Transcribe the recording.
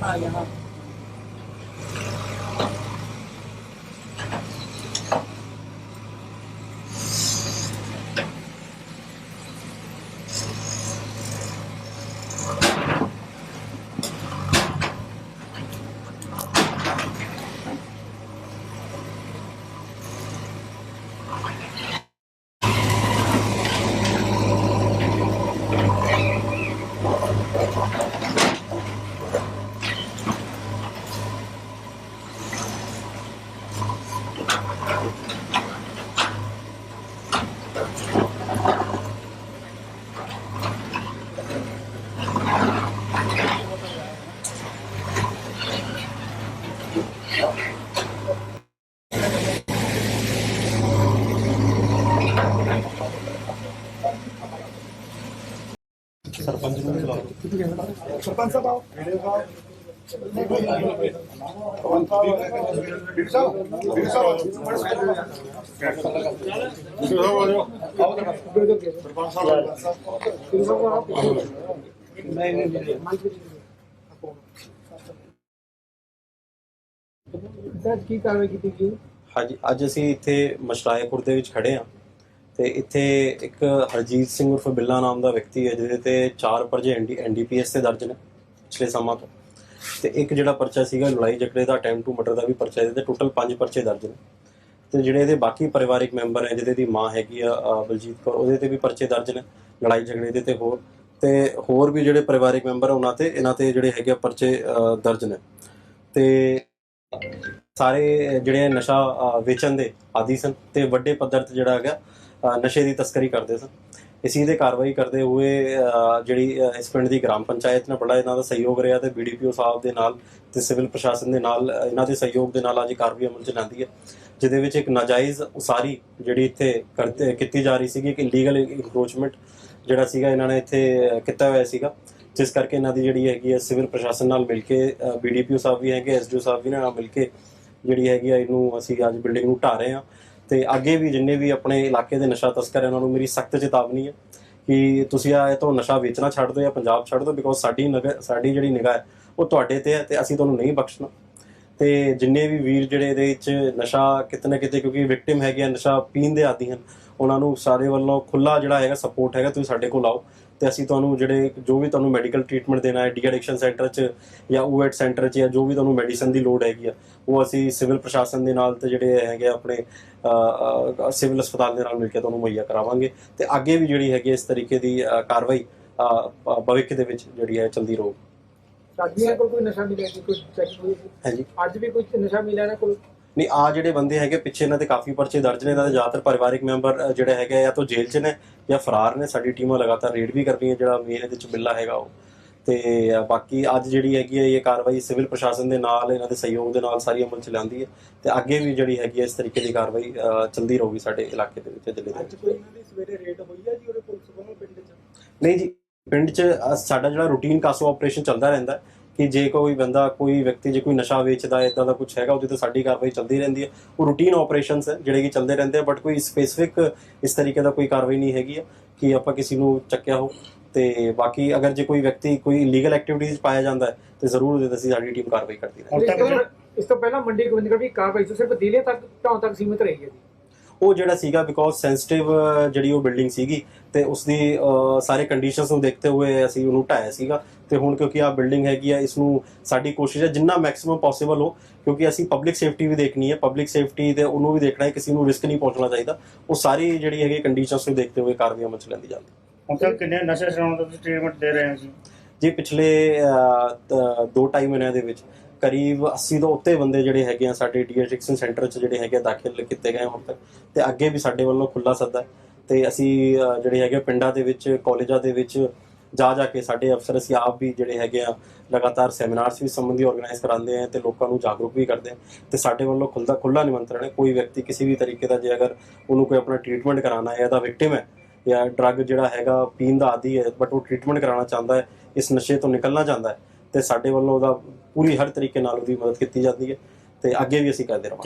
हाँ यहाँ ਸਰਪੰਚ ਨੂੰ ਸਰਪੰਚ ਸਾਹਿਬ ਆਓ ਸਰ, ਕੀ ਕਾਰਵਾਈ ਕੀਤੀ ਗਈ? ਹਾਂਜੀ, ਅੱਜ ਅਸੀਂ ਇੱਥੇ ਮਸ਼ਰਾਏਪੁਰ ਦੇ ਵਿੱਚ ਖੜੇ ਆ ਤੇ ਇੱਥੇ ਇੱਕ ਹਰਜੀਤ ਸਿੰਘ ਉਰਫ ਬਿੱਲਾ ਨਾਮ ਦਾ ਵਿਅਕਤੀ ਹੈ, ਜਿਹਦੇ ਤੇ ਚਾਰ ਪਰਜੇ ਐਨਡੀਪੀਐਸ ਤੇ ਦਰਜ ਨੇ ਪਿਛਲੇ ਸਮਾਂ ਤੋਂ। ਤੇ ਇੱਕ ਜਿਹੜਾ ਪਰਚਾ ਸੀਗਾ, ਲੜਾਈ ਝਗੜੇ ਦਾ ਅਟੈਂਪਟ ਟੂ ਮਰਡਰ ਦਾ ਵੀ ਪਰਚਾ ਇਹਦੇ ਤੇ ਟੋਟਲ ਪੰਜ ਪਰਚੇ ਦਰਜ ਨੇ। ਤੇ ਜਿਹੜੇ ਇਹਦੇ ਬਾਕੀ ਪਰਿਵਾਰਿਕ ਮੈਂਬਰ ਹੈ, ਜਿਹਦੇ ਦੀ ਮਾਂ ਹੈਗੀ ਆ ਬਲਜੀਤ ਕੌਰ, ਉਹਦੇ ਤੇ ਵੀ ਪਰਚੇ ਦਰਜ ਨੇ, ਲੜਾਈ ਝਗੜੇ ਦੇ ਤੇ ਹੋਰ। ਤੇ ਹੋਰ ਵੀ ਜਿਹੜੇ ਪਰਿਵਾਰਿਕ ਮੈਂਬਰ ਉਹਨਾਂ ਤੇ, ਇਹਨਾਂ ਤੇ ਜਿਹੜੇ ਹੈਗੇ ਆ ਪਰਚੇ ਦਰਜ ਨੇ। ਤੇ ਸਾਰੇ ਜਿਹੜੇ ਨਸ਼ਾ ਵੇਚਣ ਦੇ ਆਦੀ ਸਨ, ਤੇ ਵੱਡੇ ਪੱਧਰ ਤੇ ਜਿਹੜਾ ਹੈਗਾ ਨਸ਼ੇ ਦੀ ਤਸਕਰੀ ਕਰਦੇ ਸਨ। ਇਸੀ ਦੇ ਕਾਰਵਾਈ ਕਰਦੇ ਹੋਏ ਅ, ਜਿਹੜੀ ਇਸ ਪਿੰਡ ਦੀ ਗ੍ਰਾਮ ਪੰਚਾਇਤ ਨੇ ਬੜਾ ਇਹਨਾਂ ਦਾ ਸਹਿਯੋਗ ਰਿਹਾ ਤੇ ਬੀਡੀਪੀਓ ਸਾਹਿਬ ਦੇ ਨਾਲ ਤੇ ਸਿਵਲ ਪ੍ਰਸ਼ਾਸਨ ਦੇ ਨਾਲ ਇਹਨਾਂ ਦੇ ਸਹਿਯੋਗ ਦੇ ਨਾਲ ਅੱਜ ਕਾਰਵਾਈ ਅਮਲ ਚ ਲਿਆਂਦੀ ਹੈ ਜਿਹਦੇ ਵਿੱਚ ਇੱਕ ਨਾਜਾਇਜ਼ ਉਸਾਰੀ ਜਿਹੜੀ ਇੱਥੇ ਕਰਤੇ ਕੀਤੀ ਜਾ ਰਹੀ ਸੀਗੀ ਇੱਕ ਇਲੀਗਲ ਇਨਕਰੋਚਮੈਂਟ ਜਿਹੜਾ ਸੀਗਾ ਇਹਨਾਂ ਨੇ ਇੱਥੇ ਕੀਤਾ ਹੋਇਆ ਸੀਗਾ। ਜਿਸ ਕਰਕੇ ਇਹਨਾਂ ਦੀ ਜਿਹੜੀ ਹੈਗੀ ਹੈ ਸਿਵਲ ਪ੍ਰਸ਼ਾਸਨ ਨਾਲ ਮਿਲ ਕੇ ਬੀਡੀਪੀਓ ਸਾਹਿਬ ਵੀ ਹੈਗੇ ਐਸਡੀਓ ਸਾਹਿਬ ਵੀ ਨਾਲ ਮਿਲ ਕੇ ਜਿਹੜੀ ਹੈਗੀ ਆ ਇਹਨੂੰ ਅਸੀਂ ਅੱਜ ਬਿਲਡਿੰਗ ਨੂੰ ਢਾ ਰਹੇ ਹਾਂ। ਤੇ ਅੱਗੇ ਵੀ ਜਿੰਨੇ ਵੀ ਆਪਣੇ ਇਲਾਕੇ ਦੇ ਨਸ਼ਾ ਤਸਕਰ ਹੈ, ਉਹਨਾਂ ਨੂੰ ਮੇਰੀ ਸਖਤ ਚੇਤਾਵਨੀ ਹੈ ਕਿ ਤੁਸੀਂ ਆ ਤੋਂ ਨਸ਼ਾ ਵੇਚਣਾ ਛੱਡ ਦਿਓ ਜਾਂ ਪੰਜਾਬ ਛੱਡ ਦਿਓ ਬਿਕੋਜ਼ ਸਾਡੀ ਨਗ- ਸਾਡੀ ਜਿਹੜੀ ਨਿਗਾਹ ਹੈ, ਉਹ ਤੁਹਾਡੇ ਤੇ ਹੈ ਤੇ ਅਸੀਂ ਤੁਹਾਨੂੰ ਨਹੀਂ ਬਖਸ਼ਣਾ। ਤੇ ਜਿੰਨੇ ਵੀ ਵੀਰ ਜਿਹੜੇ ਇਹਦੇ ਵਿੱਚ ਨਸ਼ਾ ਕਿਤੇ ਨਾ ਕਿਤੇ ਕਿਉਂਕਿ ਵਿਕਟਿਮ ਹੈਗੇ ਆ, ਨਸ਼ਾ ਪੀਣ ਦੇ ਆਦੀ ਹਨ, ਉਹਨਾਂ ਨੂੰ ਸਾਰੇ ਵੱਲੋਂ ਖੁੱਲਾ ਜਿਹੜਾ ਹੈਗਾ ਸਪੋਰਟ ਹੈਗਾ, ਤੁਸੀਂ ਸਾਡੇ ਕੋਲ ਆਓ। ਤੇ ਅਸੀਂ ਤੁਹਾਨੂੰ ਜਿਹੜੇ ਜੋ ਵੀ ਤੁਹਾਨੂੰ ਮੈਡੀਕਲ ਟ੍ਰੀਟਮੈਂਟ ਦੇਣਾ ਹੈ ਡੀ ਐਡਿਕਸ਼ਨ ਸੈਂਟਰ 'ਚ ਜਾਂ ਊਐਟ ਸੈਂਟਰ 'ਚ ਜਾਂ ਜੋ ਵੀ ਤੁਹਾਨੂੰ ਮੈਡੀਸਨ ਦੀ ਲੋੜ ਹੈਗੀ ਆ ਉਹ ਅਸੀਂ ਸਿਵਲ ਪ੍ਰਸ਼ਾਸਨ ਦੇ ਨਾਲ ਤੇ ਜਿਹੜੇ ਹੈਗੇ ਆਪਣੇ ਸਿਵਲ ਹਸਪਤਾਲ ਦੇ ਨਾਲ ਮਿਲ ਕੇ ਤੁਹਾਨੂੰ ਮੁਹੱਈਆ ਕਰਾਵਾਂਗੇ ਤੇ ਅੱਗੇ ਵੀ ਜਿਹੜੀ ਹੈਗੀ ਇਸ ਤਰੀਕੇ ਦੀ ਕਾਰਵਾਈ ਭਵਿੱਖ ਦੇ ਵਿੱਚ ਜਿਹੜੀ ਹੈ ਚਲਦੀ ਰਹੂ। ਸਾਡੀਆਂ ਕੋਲ ਕੋਈ ਨਸ਼ਾ ਮਿਲਿਆ ਜੀ ਕੋਈ ਚੈੱਕ ਹੋਈ? ਹਾਂਜੀ। ਅੱਜ ਵੀ ਕੋਈ ਨਸ਼ਾ ਮਿਲਿਆ ਨਾ ਕੋਈ? ਨਹੀਂ ਆ ਜਿਹੜੇ ਬੰਦੇ ਹੈਗੇ ਪਿੱਛੇ ਇਹਨਾਂ ਤੇ ਕਾਫੀ ਪਰਚੇ ਦਰਜ ਨੇ ਇਹਨਾਂ ਦੇ ਜ਼ਿਆਦਾਤਰ ਪਰਿਵਾਰਿਕ ਮੈਂਬਰ ਜਿਹੜੇ ਹੈਗੇ ਆ ਜਾਂ ਤਾਂ ਜੇਲ੍ਹ 'ਚ ਨੇ ਜਾਂ ਫਰਾਰ ਨੇ ਸਾਡੀ ਟੀਮਾਂ ਲਗਾਤਾਰ ਰੇਡ ਵੀ ਕਰ ਰਹੀਆਂ ਜਿਹੜਾ ਮੇਨ ਇਹਦੇ ਵਿੱਚ ਬਿੱਲਾ ਹੈਗਾ ਉਹ। ਤੇ ਬਾਕੀ ਅੱਜ ਜਿਹੜੀ ਹੈਗੀ ਹੈ ਇਹ ਕਾਰਵਾਈ ਸਿਵਲ ਪ੍ਰਸ਼ਾਸਨ ਦੇ ਨਾਲ ਇਹਨਾਂ ਦੇ ਸਹਿਯੋਗ ਦੇ ਨਾਲ ਸਾਰੀ ਅਮਲ ਚ ਲਿਆਂਦੀ ਹੈ ਤੇ ਅੱਗੇ ਵੀ ਜਿਹੜੀ ਹੈਗੀ ਹੈ ਇਸ ਤਰੀਕੇ ਦੀ ਕਾਰਵਾਈ ਚੱਲਦੀ ਰਹੂਗੀ ਸਾਡੇ ਇਲਾਕੇ ਦੇ ਵਿੱਚ ਜ਼ਿਲ੍ਹੇ ਦੇ ਵਿੱਚ। ਕੋਈ ਇਹਨਾਂ ਦੀ ਸਵੇਰੇ ਰੇਡ ਹੋਈ ਆ ਜੀ ਉਹਦੇ ਪੁਲਿਸ ਵੱਲੋਂ ਪਿੰਡ 'ਚ? ਨਹੀਂ ਜੀ ਪਿੰਡ 'ਚ ਸਾਡਾ ਜਿਹੜਾ ਰੂਟੀਨ ਕਾਸੋ ਆਪਰੇਸ਼ਨ ਚੱਲਦਾ ਰਹਿੰਦਾ ਹੈ ਕਿ ਜੇ ਕੋਈ ਬੰਦਾ ਕੋਈ ਵਿਅਕਤੀ ਜੇ ਕੋਈ ਨਸ਼ਾ ਵੇਚਦਾ ਹੈ ਇਦਾਂ ਦਾ ਕੁਝ ਹੈਗਾ ਉਹਦੇ ਤੇ ਸਾਡੀ ਕਾਰਵਾਈ ਚੱਲਦੀ ਰਹਿੰਦੀ ਹੈ। ਉਹ ਰੂਟੀਨ ਆਪਰੇਸ਼ਨਸ ਹੈ ਜਿਹੜੇ ਕਿ ਚੱਲਦੇ ਰਹਿੰਦੇ ਆ ਬਟ ਕੋਈ ਸਪੈਸੀਫਿਕ ਇਸ ਤਰੀਕੇ ਦਾ ਕੋਈ ਕਾਰਵਾਈ ਨਹੀਂ ਹੈਗੀ ਕਿ ਆਪਾਂ ਕਿਸੇ ਨੂੰ ਚੱਕਿਆ ਹੋ। ਤੇ ਬਾਕੀ ਅਗਰ ਜੇ ਕੋਈ ਵਿਅਕਤੀ ਕੋਈ ਇਲੀਗਲ ਐਕਟੀਵਿਟੀਜ਼ ਪਾਇਆ ਜਾਂਦਾ ਹੈ ਤੇ ਜ਼ਰੂਰ ਉਹਦੇ ਤੇ ਅਸੀਂ ਸਾਡੀ ਟੀਮ ਕਾਰਵਾਈ ਕਰਦੀ ਹੈ। ਇਸ ਤੋਂ- ਇਸ ਤੋਂ ਪਹਿਲਾਂ ਮੰਡੀ ਗੋਬਿੰਦਗੜ੍ਹ ਵੀ ਕਾਰਵਾਈ ਸੀ ਸਿਰਫ ਜ਼ਿਲ੍ਹੇ ਤੱਕ ਢਾਉਣ ਤੱਕ ਸੀਮਿਤ ਰਹੀ ਹੈ ਜੀ। ਉਹ ਜਿਹੜਾ ਸੀਗਾ ਬਿਕੋਜ਼ ਸੈਂਸਿਟਿਵ ਜਿਹੜੀ ਉਹ ਬਿਲਡਿੰਗ ਸੀਗੀ ਤੇ ਉਸ ਦੀ ਸਾਰੇ ਕੰਡੀਸ਼ਨਸ ਨੂੰ ਦੇਖਦੇ ਹੋਏ ਅਸੀਂ ਉਹਨੂੰ ਢਾਇਆ ਸੀਗਾ। ਤੇ ਹੁਣ ਕਿਉਂਕਿ ਆ ਬਿਲਡਿੰਗ ਹੈਗੀ ਆ ਇਸ ਨੂੰ ਸਾਡੀ ਕੋਸ਼ਿਸ਼ ਹੈ ਜਿੰਨਾ ਮੈਕਸਿਮਮ ਪੋਸੀਬਲ ਹੋ ਕਿਉਂਕਿ ਅਸੀਂ ਪਬਲਿਕ ਸੇਫਟੀ ਵੀ ਦੇਖਣੀ ਹੈ ਪਬਲਿਕ ਸੇਫਟੀ ਤੇ ਉਹਨੂੰ ਵੀ ਦੇਖਣਾ ਹੈ ਕਿਸੇ ਨੂੰ ਰਿਸਕ ਨਹੀਂ ਪਹੁੰਚਣਾ ਚਾਹੀਦਾ। ਉਹ ਸਾਰੀ ਜਿਹੜੀ ਹੈਗੀ ਕੰਡੀਸ਼ਨਸ ਨੂੰ ਦੇਖਦੇ ਹੋਏ ਕਾਰਵਾਈ ਅਮਲ ਚ ਲੈਂਦੀ ਜਾਂਦੀ। ਹੁਣ ਤੱਕ ਕਿੰਨੇ ਨਸ਼ੇ ਛਡਾਉਣ ਦਾ ਤੁਸੀਂ ਟ੍ਰੀਟਮੈਂਟ ਦੇ ਰਹੇ ਹੋ ਜੀ? ਜੀ ਪਿਛਲੇ ਅਹ, ਤ- ਦੋ ਢਾਈ ਮਹੀਨਿਆਂ ਦੇ ਵਿੱਚ ਕਰੀਬ 80 ਤੋਂ ਉੱਤੇ ਬੰਦੇ ਜਿਹੜੇ ਹੈਗੇ ਆ ਸਾਡੇ ਡੀਐਡਿਕਸ਼ਨ ਸੈਂਟਰ 'ਚ ਜਿਹੜੇ ਹੈਗੇ ਆ ਦਾਖਲ ਕੀਤੇ ਗਏ ਹੁਣ ਤੱਕ। ਤੇ ਅੱਗੇ ਵੀ ਸਾਡੇ ਵੱਲੋਂ ਖੁੱਲਾ ਸੱਦਾ ਤੇ ਅਸੀਂ ਜਿਹੜੇ ਹੈਗੇ ਪਿੰਡਾਂ ਦੇ ਵਿੱਚ ਕਾਲਜਾਂ ਦੇ ਵਿੱਚ ਜਾ ਜਾ ਕੇ ਸਾਡੇ ਅਫਸਰ ਅਸੀਂ ਆਪ ਵੀ ਜਿਹੜੇ ਹੈਗੇ ਆ, ਲਗਾਤਾਰ ਸੈਮੀਨਾਰਸ ਵੀ ਸੰਬੰਧੀ ਆਰਗੇਨਾਈਜ਼ ਕਰਾਉਂਦੇ ਆ ਤੇ ਲੋਕਾਂ ਨੂੰ ਜਾਗਰੂਕ ਵੀ ਕਰਦੇ ਆ ਤੇ ਸਾਡੇ ਵੱਲੋਂ ਖੁੱਲ੍ਹਾ ਖੁੱਲਾ ਨਿਮੰਤਰਣ ਹੈ। ਕੋਈ ਵਿਅਕਤੀ ਕਿਸੇ ਵੀ ਤਰੀਕੇ ਦਾ ਜੇ ਅਗਰ ਉਹਨੂੰ ਕੋਈ ਆਪਣਾ ਟ੍ਰੀਟਮੈਂਟ ਕਰਾਉਣਾ ਹੈ ਇਹਦਾ ਵਿਕਟਿਮ ਹੈ ਜਾਂ ਡਰੱਗ ਜਿਹੜਾ ਹੈਗਾ, ਪੀਣ ਦਾ ਆਦੀ ਹੈ ਬਟ ਉਹ ਟ੍ਰੀਟਮੈਂਟ ਕਰਾਉਣਾ ਚਾਹੁੰਦਾ ਹੈ, ਇਸ ਨਸ਼ੇ ਤੋਂ ਨਿਕਲਣਾ ਚਾਹੁੰਦਾ ਹੈ, ਤੇ ਸਾਡੇ ਵੱਲੋਂ ਉਹਦਾ ਪੂਰੀ ਹਰ ਤਰੀਕੇ ਨਾਲ ਉਹਦੀ ਮਦਦ ਕੀਤੀ ਜਾਂਦੀ ਹੈ ਤੇ ਅੱਗੇ ਵੀ ਅਸੀਂ ਕਰਦੇ ਰਹਾਂਗੇ